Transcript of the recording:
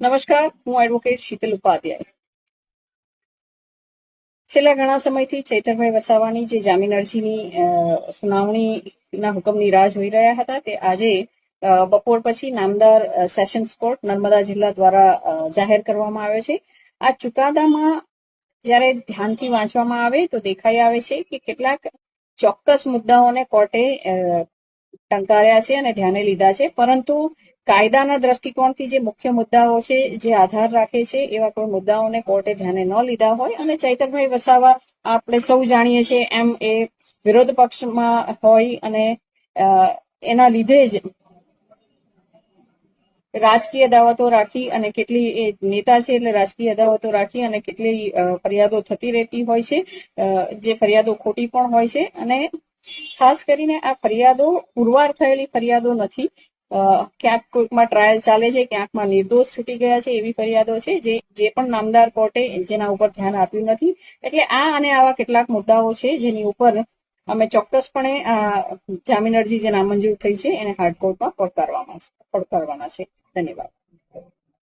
નમસ્કાર, હું એડવોકેટ શીતલ ઉપાધ્યાય. છેલ્લા ઘણા સમયથી ચૈતરભાઈ વસાવાની જે જામીન અરજીની સુનાવણીના હુકમની રાહ જોઈ રહ્યા હતા તે આજે બપોર પછી નામદાર સેશન્સ કોર્ટ નર્મદા જિલ્લા દ્વારા જાહેર કરવામાં આવ્યો છે. આ ચુકાદામાં જ્યારે ધ્યાનથી વાંચવામાં આવે તો દેખાઈ આવે છે કે કેટલાક ચોક્કસ મુદ્દાઓને કોર્ટે ટંકાર્યા છે અને ધ્યાને લીધા છે. પરંતુ કાયદાના દ્રષ્ટિકોણથી જે મુખ્ય મુદ્દાઓ છે, જે આધાર રાખે છે, એવા કોઈ મુદ્દાઓને કોર્ટે ધ્યાને ન લીધા હોય. અને ચૈતરભાઈ વસાવા, આપણે સૌ જાણીએ છીએ, એમ એ વિરોધ પક્ષમાં હોય અને એના લીધે જ રાજકીય દાવતો રાખી અને કેટલી એ નેતા છે એટલે રાજકીય અદાવતો રાખી અને કેટલી ફરિયાદો થતી રહેતી હોય છે જે ફરિયાદો ખોટી પણ હોય છે. અને ખાસ કરીને આ ફરિયાદો પુરવાર થયેલી ફરિયાદો નથી. ક્યાંક કોઈકમાં ટ્રાયલ ચાલે છે ક્યાંકમાં નિર્દોષ છૂટી ગયા છે એવી ફરિયાદો છે, જે જે પણ નામદાર કોર્ટે જેના ઉપર ધ્યાન આપ્યું નથી. એટલે આ અને આવા કેટલાક મુદ્દાઓ છે, જેની ઉપર અમે ચોક્કસપણે આ જામીન અરજી જે નામંજૂર થઈ છે, એને હાર્ડકોર્ટમાં પડકારવામાં છે, પડકારવાના છે. ધન્યવાદ.